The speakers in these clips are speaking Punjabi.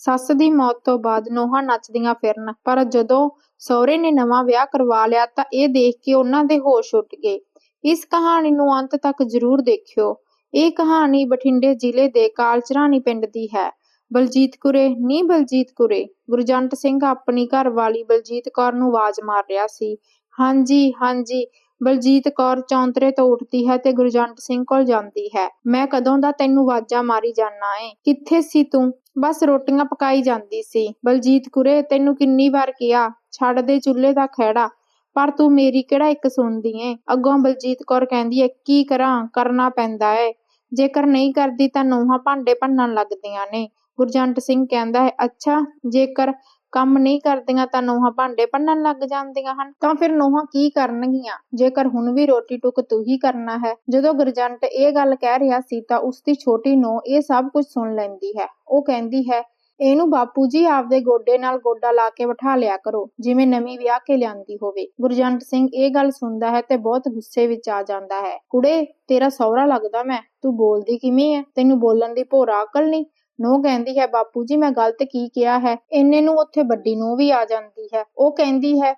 ਸੱਸ ਦੀ ਮੌਤ ਤੋਂ ਬਾਅਦ ਨੋਹਾਂ ਨੱਚਦੀਆਂ ਫਿਰਨ। ਪਰ ਜਦੋਂ ਸਹੁਰੇ ਨੇ ਨਵਾਂ ਵਿਆਹ ਕਰਵਾ ਲਿਆ ਤਾਂ ਇਹ ਦੇਖ ਕੇ ਉਹਨਾਂ ਦੇ ਹੋਸ਼ ਉੱਡ ਗਏ। ਇਸ ਕਹਾਣੀ ਨੂੰ ਅੰਤ ਤੱਕ ਜ਼ਰੂਰ ਦੇਖਿਓ। ਇਹ ਕਹਾਣੀ ਬਠਿੰਡੇ ਜ਼ਿਲ੍ਹੇ ਦੇ ਕਾਲਚਰਾਣੀ ਪਿੰਡ ਦੀ ਹੈ। ਬਲਜੀਤ ਕੁਰੇ ਨੀ ਬਲਜੀਤ ਕੁਰੇ ਗੁਰਜੰਟ ਸਿੰਘ ਆਪਣੀ ਘਰਵਾਲੀ ਬਲਜੀਤ ਕੌਰ ਨੂੰ ਆਵਾਜ਼ ਮਾਰ ਰਿਹਾ ਸੀ। ਹਾਂਜੀ ਹਾਂਜੀ ਬਲਜੀਤ ਕੌਰ ਚੌਂਤਰੇ ਤੋਂ ਉੱਠਦੀ ਹੈ ਤੇ ਗੁਰਜੰਟ ਸਿੰਘ ਕੋਲ ਜਾਂਦੀ ਹੈ। ਮੈਂ ਕਦੋਂ ਦਾ ਤੈਨੂੰ ਆਵਾਜ਼ਾਂ ਮਾਰੀ ਜਾਨਾ ਏ? ਕਿੱਥੇ ਸੀ ਤੂੰ? ਬਸ ਰੋਟੀਆਂ ਪਕਾਈ ਜਾਂਦੀ ਸੀ। ਬਲਜੀਤ ਕੁਰੇ, ਤੈਨੂੰ ਕਿੰਨੀ ਵਾਰ ਕਿਹਾ, ਛੱਡ ਦੇ ਚੁੱਲ੍ਹੇ ਦਾ ਖਹਿੜਾ। ਪਰ ਤੂੰ ਮੇਰੀ ਕਿਹੜਾ ਇੱਕ ਸੁਣਦੀ ਏ? ਅੱਗੋਂ ਬਲਜੀਤ ਕੌਰ ਕਹਿੰਦੀ ਏ, ਕੀ ਕਰਾਂ? ਕਰਨਾ ਪੈਂਦਾ ਏ। ਜੇਕਰ ਨਹੀਂ ਕਰਦੀ ਤਾਂ ਨੋਹਾਂ ਭਾਂਡੇ ਭੰਨਣ ਲੱਗਦੀਆਂ ਨੇ। ਗੁਰਜੰਟ ਸਿੰਘ ਕਹਿੰਦਾ ਹੈ ਅੱਛਾ, ਜੇਕਰ ਕੰਮ ਨਹੀਂ ਕਰਦੀਆਂ ਤਾਂ ਨੋਹਾਂ ਭਾਂਡੇ ਭੰਨਣ ਲੱਗ ਜਾਂਦੀਆਂ ਹਨ। ਤਾਂ ਫਿਰ ਨੋਹਾਂ ਕੀ ਕਰਨਗੀਆਂ? ਜੇਕਰ ਹੁਣ ਵੀ ਰੋਟੀ ਟੁੱਕ ਤੂੰ ਹੀ ਕਰਨਾ ਹੈ, ਜਦੋਂ ਗੁਰਜੰਟ ਇਹ ਗੱਲ ਕਹਿ ਰਿਹਾ ਸੀ ਤਾਂ ਉਸਦੀ ਛੋਟੀ ਨੂੰਹ ਇਹ ਸਭ ਕੁਝ ਸੁਣ ਲੈਂਦੀ ਹੈ। ਉਹ ਕਹਿੰਦੀ ਹੈ, ਇਹਨੂੰ ਬਾਪੂ ਜੀ ਆਪਦੇ ਗੋਡੇ ਨਾਲ ਗੋਡਾ ਲਾ ਕੇ ਬਿਠਾ ਲਿਆ ਕਰੋ, ਜਿਵੇਂ ਨਵੀਂ ਵਿਆਹ ਕੇ ਲਿਆਂਦੀ ਹੋਵੇ। ਗੁਰਜੰਟ ਸਿੰਘ ਇਹ ਗੱਲ ਸੁਣਦਾ ਹੈ ਤੇ ਬਹੁਤ ਗੁੱਸੇ ਵਿੱਚ ਆ ਜਾਂਦਾ ਹੈ। ਕੁੜੇ, ਤੇਰਾ ਸਹੁਰਾ ਲੱਗਦਾ ਮੈਂ, ਤੂੰ ਬੋਲਦੀ ਕਿਵੇਂ ਐ? ਤੈਨੂੰ ਬੋਲਣ ਦੀ ਭੋਰਾ ਅਕਲ ਨਹੀਂ? ਨੋ ਕਹਿੰਦੀ ਹੈ, ਬਾਪੂ ਜੀ, ਮੈਂ ਗਲਤ ਕੀ ਕਿਹਾ ਹੈ? ਇੰਨੇ ਨੂੰ ਉੱਥੇ ਵੱਡੀ ਨੂੰ ਵੀ ਆ ਜਾਂਦੀ ਹੈ। ਉਹ ਕਹਿੰਦੀ ਹੈ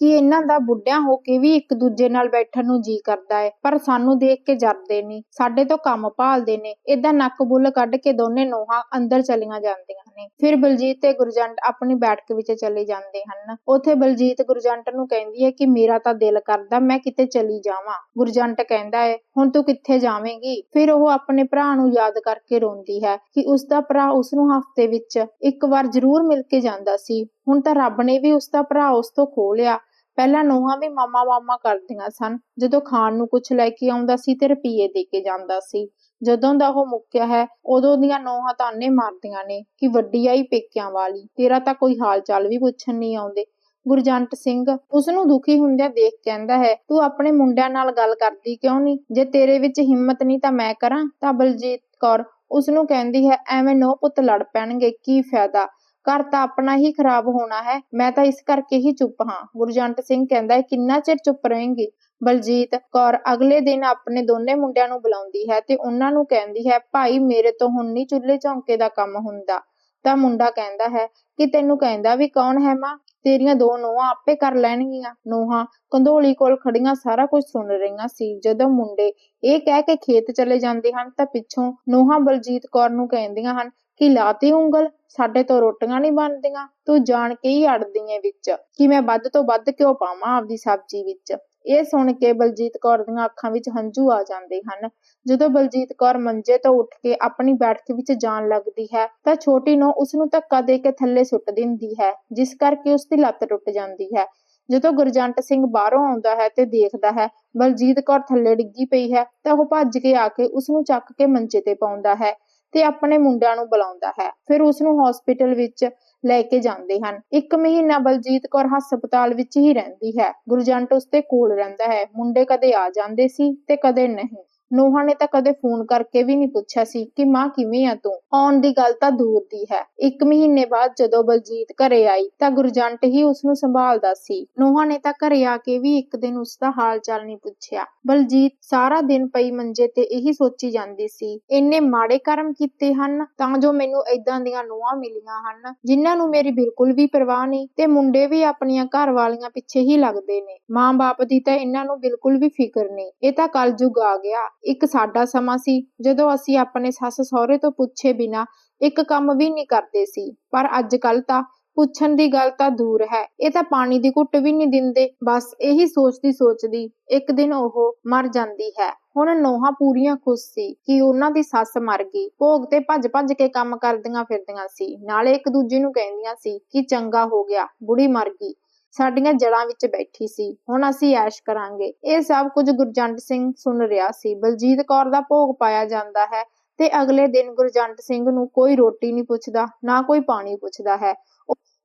ਕਿ ਇਹਨਾਂ ਦਾ ਬੁੱਢਿਆਂ ਹੋ ਕੇ ਵੀ ਇੱਕ ਦੂਜੇ ਨਾਲ ਬੈਠਣ ਨੂੰ ਜੀ ਕਰਦਾ ਹੈ ਪਰ ਸਾਨੂੰ ਦੇਖ ਕੇ ਜਰਦੇ ਨਹੀਂ ਸਾਡੇ ਤੋਂ ਕੰਮ ਭਾਲਦੇ ਨੇ। ਏਦਾਂ ਨੱਕ ਬੁੱਲ ਕੱਢ ਕੇ ਦੋਨੇ ਨੋਹਾਂ ਅੰਦਰ ਚਲੀਆਂ ਜਾਂਦੀਆਂ ਨੇ। ਫਿਰ ਬਲਜੀਤ ਤੇ ਗੁਰਜੰਟ ਆਪਣੀ ਬੈਠਕ ਵਿੱਚ ਚਲੇ ਜਾਂਦੇ ਹਨ। ਉੱਥੇ ਬਲਜੀਤ ਗੁਰਜੰਟ ਨੂੰ ਕਹਿੰਦੀ ਹੈ ਕਿ ਮੇਰਾ ਤਾਂ ਦਿਲ ਕਰਦਾ ਮੈਂ ਕਿਤੇ ਚਲੀ ਜਾਵਾਂ। ਗੁਰਜੰਟ ਕਹਿੰਦਾ ਹੈ ਹੁਣ ਤੂੰ ਕਿੱਥੇ ਜਾਵੇਂਗੀ? ਫਿਰ ਉਹ ਆਪਣੇ ਭਰਾ ਨੂੰ ਯਾਦ ਕਰਕੇ ਰੋਂਦੀ ਹੈ ਕਿ ਉਸ ਦਾ ਭਰਾ ਉਸ ਨੂੰ ਹਫ਼ਤੇ ਵਿੱਚ ਇੱਕ ਵਾਰ ਜ਼ਰੂਰ ਮਿਲ ਕੇ ਜਾਂਦਾ ਸੀ। ਹੁਣ ਤਾਂ ਰੱਬ ਨੇ ਵੀ ਉਸ ਦਾ ਭਰਾ ਉਸ ਤੋਂ ਖੋਹ ਲਿਆ। ਪਹਿਲਾਂ ਨੋਹਾਂ ਵੀ ਮਾਮਾ ਮਾਮਾ ਕਰਦੀਆਂ ਸਨ। ਜਦੋਂ ਖਾਣ ਨੂੰ ਕੁਝ ਲੈ ਕੇ ਆਉਂਦਾ ਸੀ ਤੇ ਰੁਪਈਏ ਦੇ ਕੇ ਜਾਂਦਾ ਸੀ। ਜਦੋਂ ਦਾ ਉਹ ਮੁੱਕਿਆ ਹੈ, ਉਦੋਂ ਦੀਆਂ ਨੋਹਾਂ ਤਾਨੇ ਮਾਰਦੀਆਂ ਨੇ ਕਿ ਵੱਡੀ ਆਈ ਪੇਕਿਆਂ ਵਾਲੀ। ਤੇਰਾ ਤਾਂ ਕੋਈ ਹਾਲ ਚਾਲ ਵੀ ਪੁੱਛਣ ਨਹੀਂ ਆਉਂਦੇ। ਗੁਰਜੰਟ ਸਿੰਘ ਉਸ ਨੂੰ ਦੁਖੀ ਹੁੰਦਿਆਂ ਦੇਖ ਕਹਿੰਦਾ ਹੈ, ਤੂੰ ਆਪਣੇ ਮੁੰਡਿਆਂ ਨਾਲ ਗੱਲ ਕਰਦੀ ਕਿਉਂ ਨਹੀਂ? ਜੇ ਤੇਰੇ ਵਿੱਚ ਹਿੰਮਤ ਨਹੀਂ ਤਾਂ ਮੈਂ ਕਰਾਂ? ਤਾਂ ਬਲਜੀਤ ਕੌਰ ਉਸ ਨੂੰ ਕਹਿੰਦੀ ਹੈ, ਐਵੇਂ ਨੋ ਪੁੱਤ ਲੜ ਪੈਣਗੇ, ਕੀ ਫਾਇਦਾ? ਘਰ ਤਾਂ ਆਪਣਾ ਹੀ ਖਰਾਬ ਹੋਣਾ ਹੈ, ਮੈਂ ਤਾਂ ਇਸ ਕਰਕੇ ਹੀ ਚੁੱਪ ਹਾਂ। ਗੁਰਜੰਟ ਸਿੰਘ ਕਹਿੰਦਾ ਹੈ ਕਿੰਨਾ ਚਿਰ ਚੁੱਪ ਰਹੇਂਗੀ? ਬਲਜੀਤ ਕੌਰ ਅਗਲੇ ਦਿਨ ਆਪਣੇ ਦੋਨੇ ਮੁੰਡਿਆਂ ਨੂੰ ਬੁਲਾਉਂਦੀ ਹੈ ਤੇ ਉਹਨਾਂ ਨੂੰ ਕਹਿੰਦੀ ਹੈ, ਭਾਈ, ਮੇਰੇ ਤੋਂ ਹੁਣ ਨਹੀਂ ਚੁੱਲ੍ਹੇ ਚੌਂਕੇ ਦਾ ਕੰਮ ਹੁੰਦਾ। ਤਾਂ ਮੁੰਡਾ ਕਹਿੰਦਾ ਹੈ ਕਿ ਤੈਨੂੰ ਕਹਿੰਦਾ ਵੀ ਕੌਣ ਹੈ ਮਾਂ? ਤੇਰੀਆਂ ਦੋ ਨੂੰਹਾਂ ਆਪੇ ਕਰ ਲੈਣਗੀਆਂ। ਨੂੰਹਾਂ ਕੰਧੋਲੀ ਕੋਲ ਖੜੀਆਂ ਸਾਰਾ ਕੁਝ ਸੁਣ ਰਹੀਆਂ ਸੀ। ਜਦੋਂ ਮੁੰਡੇ ਇਹ ਕਹਿ ਕੇ ਖੇਤ ਚਲੇ ਜਾਂਦੇ ਹਨ ਤਾਂ ਪਿੱਛੋਂ ਨੂੰਹਾਂ ਬਲਜੀਤ ਕੌਰ ਨੂੰ ਕਹਿੰਦੀਆਂ ਹਨ ਕਿ ਲਾਤੀ ਉਂਗਲ, ਸਾਡੇ ਤੋਂ ਰੋਟੀਆਂ ਨਹੀਂ ਬਣਦੀਆਂ, ਤੂੰ ਜਾਣ ਕੇ ਹੀ ਅੜਦੀ ਏ ਵਿੱਚ। ਕਿ ਮੈਂ ਵੱਧ ਤੋਂ ਵੱਧ ਕਿਉਂ ਪਾਵਾਂ ਆਪਦੀ ਸਬਜ਼ੀ ਵਿੱਚ। ਇਹ ਸੁਣ ਕੇ ਬਲਜੀਤ ਕੌਰ ਦੀਆਂ ਅੱਖਾਂ ਵਿੱਚ ਹੰਝੂ ਆ ਜਾਂਦੇ ਹਨ। ਜਦੋਂ ਬਲਜੀਤ ਕੌਰ ਮੰਜੇ ਤੋਂ ਉੱਠ ਕੇ ਆਪਣੀ ਬੈਠਕ ਵਿੱਚ ਜਾਣ ਲੱਗਦੀ ਹੈ, ਤਾਂ ਛੋਟੀ ਨੂੰ ਉਸ ਨੂੰ ਧੱਕਾ ਦੇ ਕੇ ਥੱਲੇ ਸੁੱਟ ਦਿੰਦੀ ਹੈ, ਜਿਸ ਕਰਕੇ ਉਸ ਦੀ ਲੱਤ ਟੁੱਟ ਜਾਂਦੀ ਹੈ। ਜਦੋਂ ਗੁਰਜੰਟ ਸਿੰਘ ਬਾਹਰੋਂ ਆਉਂਦਾ ਹੈ ਤੇ ਦੇਖਦਾ ਹੈ, ਬਲਜੀਤ ਕੌਰ ਥੱਲੇ ਡਿੱਗੀ ਪਈ ਹੈ, ਤਾਂ ਉਹ ਭੱਜ ਕੇ ਆ ਕੇ ਉਸ ਨੂੰ ਚੱਕ ਕੇ ਮੰਜੇ ਤੇ ਪਾਉਂਦਾ ਹੈ ਤੇ ਆਪਣੇ ਮੁੰਡਿਆਂ ਨੂੰ ਬੁਲਾਉਂਦਾ ਹੈ। ਫਿਰ ਉਸ ਨੂੰ ਹਸਪੀਟਲ ਵਿੱਚ ਲੈ ਕੇ ਜਾਂਦੇ ਹਨ। ਇੱਕ ਮਹੀਨਾ ਬਲਜੀਤ ਕੌਰ ਹਸਪਤਾਲ ਵਿੱਚ ਹੀ ਰਹਿੰਦੀ ਹੈ। ਗੁਰਜੰਟ ਉਸਦੇ ਕੋਲ ਰਹਿੰਦਾ ਹੈ। ਮੁੰਡੇ ਕਦੇ ਆ ਜਾਂਦੇ ਸੀ ਤੇ ਕਦੇ ਨਹੀਂ। ਨੋਹਾਂ ਨੇ ਤਾਂ ਕਦੇ ਫੋਨ ਕਰਕੇ ਵੀ ਨਹੀਂ ਪੁੱਛਿਆ ਸੀ ਕਿ ਮਾਂ ਕਿਵੇਂ ਆ ਤੂੰ? ਆਉਣ ਦੀ ਗੱਲ ਤਾਂ ਦੂਰ ਦੀ ਹੈ। ਇੱਕ ਮਹੀਨੇ ਬਾਅਦ ਜਦੋਂ ਬਲਜੀਤ ਘਰੇ ਆਈ ਤਾਂ ਗੁਰਜੰਟ ਹੀ ਉਸ ਨੂੰ ਸੰਭਾਲਦਾ ਸੀ। ਨੋਹਾਂ ਨੇ ਤਾਂ ਘਰੇ ਆ ਕੇ ਵੀ ਇੱਕ ਦਿਨ ਉਸ ਦਾ ਹਾਲ ਚਾਲ ਨਹੀਂ ਪੁੱਛਿਆ। ਬਲਜੀਤ ਸਾਰਾ ਦਿਨ ਪਈ ਮੰਜੇ ਤੇ ਇਹੀ ਸੋਚੀ ਜਾਂਦੀ ਸੀ। ਇੰਨੇ ਮਾੜੇ ਕਰਮ ਕੀਤੇ ਹਨ ਤਾਂ ਜੋ ਮੈਨੂੰ ਏਦਾਂ ਦੀਆਂ ਨੂੰਹਾਂ ਮਿਲੀਆਂ ਹਨ, ਜਿਨ੍ਹਾਂ ਨੂੰ ਮੇਰੀ ਬਿਲਕੁਲ ਵੀ ਪਰਵਾਹ ਨਹੀਂ ਤੇ ਮੁੰਡੇ ਵੀ ਆਪਣੀਆਂ ਘਰ ਵਾਲੀਆਂ ਪਿੱਛੇ ਹੀ ਲੱਗਦੇ ਨੇ। ਮਾਂ-ਬਾਪ ਦੀ ਤਾਂ ਇਹਨਾਂ ਨੂੰ ਬਿਲਕੁਲ ਵੀ ਫਿਕਰ ਨਹੀਂ। ਇਹ ਤਾਂ ਕਲਯੁਗ ਆ ਗਿਆ। ਇੱਕ ਸਾਡਾ ਸਮਾਂ ਸੀ, ਜਦੋਂ ਅਸੀਂ ਆਪਣੇ ਸੱਸ ਸਹੁਰੇ ਤੋਂ ਪੁੱਛੇ ਬਿਨਾ ਇੱਕ ਕੰਮ ਵੀ ਨਹੀਂ ਕਰਦੇ ਸੀ। ਪਰ ਅੱਜ ਕੱਲ ਤਾਂ ਪੁੱਛਣ ਦੀ ਗੱਲ ਤਾਂ ਦੂਰ ਹੈ, ਇਹ ਤਾਂ ਪਾਣੀ ਦੀ ਘੁੱਟ ਵੀ ਨਹੀਂ ਦਿੰਦੇ, ਬਸ ਇਹੀ ਸੋਚਦੀ ਸੋਚਦੀ ਇੱਕ ਦਿਨ ਉਹ ਮਰ ਜਾਂਦੀ ਹੈ। ਹੁਣ ਨੋਹਾਂ ਪੂਰੀਆਂ ਖੁਸ਼ ਸੀ ਕਿ ਉਹਨਾਂ ਦੀ ਸੱਸ ਮਰ ਗਈ। ਭੋਗ ਤੇ ਭੱਜ ਭੱਜ ਕੇ ਕੰਮ ਕਰਦੀਆਂ ਫਿਰਦੀਆਂ ਸੀ, ਨਾਲੇ ਇੱਕ ਦੂਜੇ ਨੂੰ ਕਹਿੰਦੀਆਂ ਸੀ ਕਿ ਚੰਗਾ ਹੋ ਗਿਆ, ਬੁੜੀ ਮਰ ਗਈ। ਸਾਡੀਆਂ ਜੜਾਂ ਵਿੱਚ ਬੈਠੀ ਸੀ। ਹੁਣ ਅਸੀਂ ਐਸ਼ ਕਰਾਂਗੇ। ਇਹ ਸਭ ਕੁਝ ਗੁਰਜੰਟ ਸਿੰਘ ਸੁਣ ਰਿਹਾ ਸੀ। ਬਲਜੀਤ ਕੌਰ ਦਾ ਭੋਗ ਪਾਇਆ ਜਾਂਦਾ ਹੈ ਤੇ ਅਗਲੇ ਦਿਨ ਗੁਰਜੰਟ ਸਿੰਘ ਨੂੰ ਕੋਈ ਰੋਟੀ ਨਹੀਂ ਪੁੱਛਦਾ, ਨਾ ਕੋਈ ਪਾਣੀ ਪੁੱਛਦਾ ਹੈ।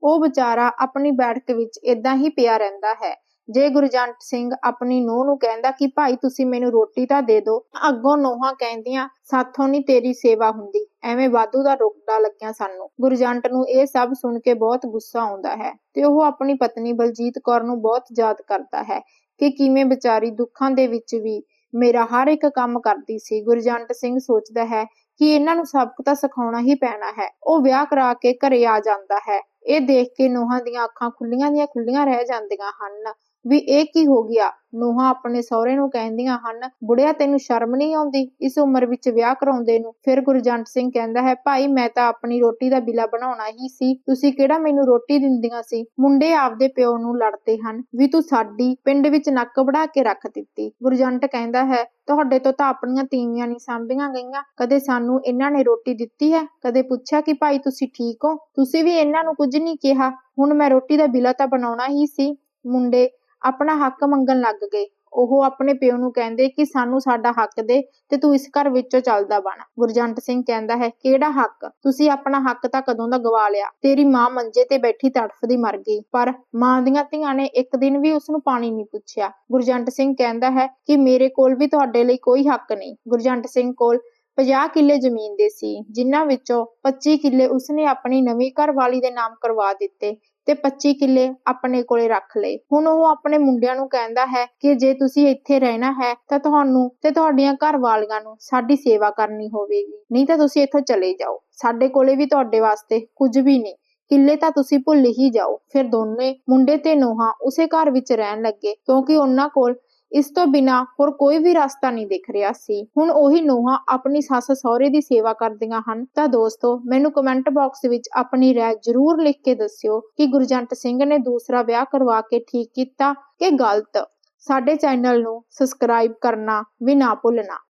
ਉਹ ਵਿਚਾਰਾ ਆਪਣੀ ਬੈਠਕ ਵਿੱਚ ਇਦਾਂ ਹੀ ਪਿਆ ਰਹਿੰਦਾ ਹੈ। ਜੇ ਗੁਰਜੰਟ ਸਿੰਘ ਆਪਣੀ ਨੂੰਹ ਨੂੰ ਕਹਿੰਦਾ ਕਿ ਭਾਈ ਤੁਸੀਂ ਮੈਨੂੰ ਰੋਟੀ ਤਾਂ ਦੇ ਦਿਓ ਅੱਗੋਂ ਨੋਹਾਂ ਕਹਿੰਦੀਆਂ, ਸਾਥੋਂ ਨਹੀਂ ਤੇਰੀ ਸੇਵਾ ਹੁੰਦੀ। ਐਵੇਂ ਵਾਧੂ ਦਾ ਰੁਕਦਾ ਲੱਗਿਆ ਸਾਨੂੰ। ਗੁਰਜੰਟ ਨੂੰ ਇਹ ਸਭ ਸੁਣ ਕੇ ਬਹੁਤ ਗੁੱਸਾ ਆਉਂਦਾ ਹੈ ਤੇ ਉਹ ਆਪਣੀ ਪਤਨੀ ਬਲਜੀਤ ਕੌਰ ਨੂੰ ਬਹੁਤ ਯਾਦ ਕਰਦਾ ਹੈ ਕਿ ਕਿਵੇਂ ਵਿਚਾਰੀ ਦੁੱਖਾਂ ਦੇ ਵਿੱਚ ਵੀ ਮੇਰਾ ਹਰ ਇੱਕ ਕੰਮ ਕਰਦੀ ਸੀ। ਗੁਰਜੰਟ ਸਿੰਘ ਸੋਚਦਾ ਹੈ ਕਿ ਇਹਨਾਂ ਨੂੰ ਸਬਕ ਤਾਂ ਸਿਖਾਉਣਾ ਹੀ ਪੈਣਾ ਹੈ। ਉਹ ਵਿਆਹ ਕਰਾ ਕੇ ਘਰੇ ਆ ਜਾਂਦਾ ਹੈ। ਇਹ ਦੇਖ ਕੇ ਨੋਹਾਂ ਦੀਆਂ ਅੱਖਾਂ ਖੁੱਲੀਆਂ ਦੀਆਂ ਖੁੱਲੀਆਂ ਰਹਿ ਜਾਂਦੀਆਂ ਹਨ। ਵੀ ਇਹ ਕੀ ਹੋ ਗਿਆ? ਨੂੰਹਾਂ ਆਪਣੇ ਸਹੁਰੇ ਨੂੰ ਕਹਿੰਦੀਆਂ ਹਨ, ਬੁੜਿਆ, ਤੈਨੂੰ ਸ਼ਰਮ ਨਹੀਂ ਆਉਂਦੀ? ਇਸ ਉਮਰ ਵਿੱਚ ਵਿਆਹ ਕਰਾਉਂਦੇ ਨੂੰ? ਫਿਰ ਗੁਰਜੰਟ ਸਿੰਘ ਕਹਿੰਦਾ ਹੈ, ਭਾਈ, ਮੈਂ ਤਾਂ ਆਪਣੀ ਰੋਟੀ ਦਾ ਬਿਲਾ ਬਣਾਉਣਾ ਹੀ ਸੀ। ਤੁਸੀਂ ਕਿਹੜਾ ਮੈਨੂੰ ਰੋਟੀ ਦਿੰਦੀਆਂ ਸੀ? ਮੁੰਡੇ ਆਪਦੇ ਪਿਓ ਨੂੰ ਲੜਦੇ ਹਨ, ਵੀ ਤੂੰ ਸਾਡੀ ਪਿੰਡ ਵਿੱਚ ਨੱਕ ਵੜਾ ਕੇ ਰੱਖ ਦਿੱਤੀ? ਗੁਰਜੰਟ ਕਹਿੰਦਾ ਹੈ, ਤੁਹਾਡੇ ਤੋਂ ਤਾਂ ਆਪਣੀਆਂ ਤੀਵੀਆਂ ਨਹੀਂ ਸਾਂਭੀਆਂ ਗਈਆਂ। ਕਦੇ ਸਾਨੂੰ ਇਹਨਾਂ ਨੇ ਰੋਟੀ ਦਿੱਤੀ ਹੈ? ਕਦੇ ਪੁੱਛਿਆ ਕਿ ਭਾਈ, ਤੁਸੀਂ ਠੀਕ ਹੋ? ਤੁਸੀਂ ਵੀ ਇਹਨਾਂ ਨੂੰ ਕੁਝ ਨਹੀਂ ਕਿਹਾ। ਹੁਣ ਮੈਂ ਰੋਟੀ ਦਾ ਬਿਲਾ ਤਾਂ ਬਣਾਉਣਾ ਹੀ ਸੀ। ਮੁੰਡੇ ਆਪਣਾ ਹੱਕ ਮੰਗਣ ਲੱਗ ਗਏ। ਉਹ ਆਪਣੇ ਪਿਓ ਨੂੰ ਕਹਿੰਦੇ ਕਿ ਸਾਨੂੰ ਸਾਡਾ ਹੱਕ ਦੇ ਤੇ ਤੂੰ ਇਸ ਘਰ ਵਿੱਚੋਂ ਚੱਲਦਾ ਬਣ। ਗੁਰਜੰਟ ਸਿੰਘ ਕਹਿੰਦਾ ਹੈ, ਕਿਹੜਾ ਹੱਕ? ਤੁਸੀਂ ਆਪਣਾ ਹੱਕ ਤਾਂ ਕਦੋਂ ਦਾ ਗਵਾ ਲਿਆ? ਤੇਰੀ ਮਾਂ ਮੰਜੇ ਤੇ ਬੈਠੀ ਤੜਫਦੀ ਮਰ ਗਈ। ਪਰ ਮਾਂ ਦੀਆਂ ਧੀਆਂ ਨੇ ਇੱਕ ਦਿਨ ਵੀ ਉਸ ਨੂੰ ਪਾਣੀ ਨਹੀਂ ਪੁੱਛਿਆ। ਗੁਰਜੰਟ ਸਿੰਘ ਕਹਿੰਦਾ ਹੈ ਕਿ ਮੇਰੇ ਕੋਲ ਵੀ ਤੁਹਾਡੇ ਲਈ ਕੋਈ ਹੱਕ ਨਹੀਂ। ਗੁਰਜੰਟ ਸਿੰਘ ਕੋਲ 50 ਕਿੱਲੇ ਜ਼ਮੀਨ ਦੇ ਸੀ, ਜਿਨ੍ਹਾਂ ਵਿੱਚੋਂ 25 ਕਿੱਲੇ ਉਸਨੇ ਆਪਣੀ ਨਵੀਂ ਘਰਵਾਲੀ ਦੇ ਨਾਮ ਕਰਵਾ ਦਿੱਤੇ। ਤੇ 25 ਕਿੱਲੇ ਆਪਣੇ ਕੋਲੇ ਰੱਖ ਲਏ। ਹੁਣ ਉਹ ਆਪਣੇ ਮੁੰਡਿਆਂ ਨੂੰ ਕਹਿੰਦਾ ਹੈ ਕਿ ਜੇ ਤੁਸੀਂ ਇੱਥੇ ਰਹਿਣਾ ਹੈ ਤਾਂ ਤੁਹਾਨੂੰ ਤੇ ਤੁਹਾਡੀਆਂ ਘਰ ਵਾਲੀਆਂ ਨੂੰ ਸਾਡੀ ਸੇਵਾ ਕਰਨੀ ਹੋਵੇਗੀ। ਨਹੀਂ ਤਾਂ ਤੁਸੀਂ ਇੱਥੋਂ ਚਲੇ ਜਾਓ। ਸਾਡੇ ਕੋਲੇ ਵੀ ਤੁਹਾਡੇ ਵਾਸਤੇ ਕੁਝ ਵੀ ਨਹੀਂ। ਕਿੱਲੇ ਤਾਂ ਤੁਸੀਂ ਭੁੱਲ ਹੀ ਜਾਓ। ਫਿਰ ਦੋਨੇ ਮੁੰਡੇ ਤੇ ਨੂੰਹਾਂ ਉਸੇ ਘਰ ਵਿੱਚ ਰਹਿਣ ਲੱਗੇ ਕਿਉਂਕਿ ਉਹਨਾਂ ਕੋਲ ਇਸ ਤੋਂ ਬਿਨਾ ਹੋਰ ਕੋਈ ਵੀ ਰਸਤਾ ਨਹੀਂ ਦਿਖ ਰਿਹਾ ਸੀ। ਹੁਣ ਉਹੀ ਨੂੰਹਾਂ ਆਪਣੀ ਸੱਸ ਸਹੁਰੇ ਦੀ ਸੇਵਾ ਕਰਦੀਆਂ ਹਨ। ਤਾਂ ਦੋਸਤੋ, ਮੈਨੂੰ ਕਮੈਂਟ ਬਾਕਸ ਵਿੱਚ ਆਪਣੀ ਰਾਏ ਜ਼ਰੂਰ ਲਿਖ ਕੇ ਦੱਸਿਓ ਕਿ ਗੁਰਜੰਟ ਸਿੰਘ ਨੇ ਦੂਸਰਾ ਵਿਆਹ ਕਰਵਾ ਕੇ ਠੀਕ ਕੀਤਾ ਕਿ ਗਲਤ। ਸਾਡੇ ਚੈਨਲ ਨੂੰ ਸਬਸਕ੍ਰਾਈਬ ਕਰਨਾ ਵੀ ਨਾ ਭੁੱਲਣਾ।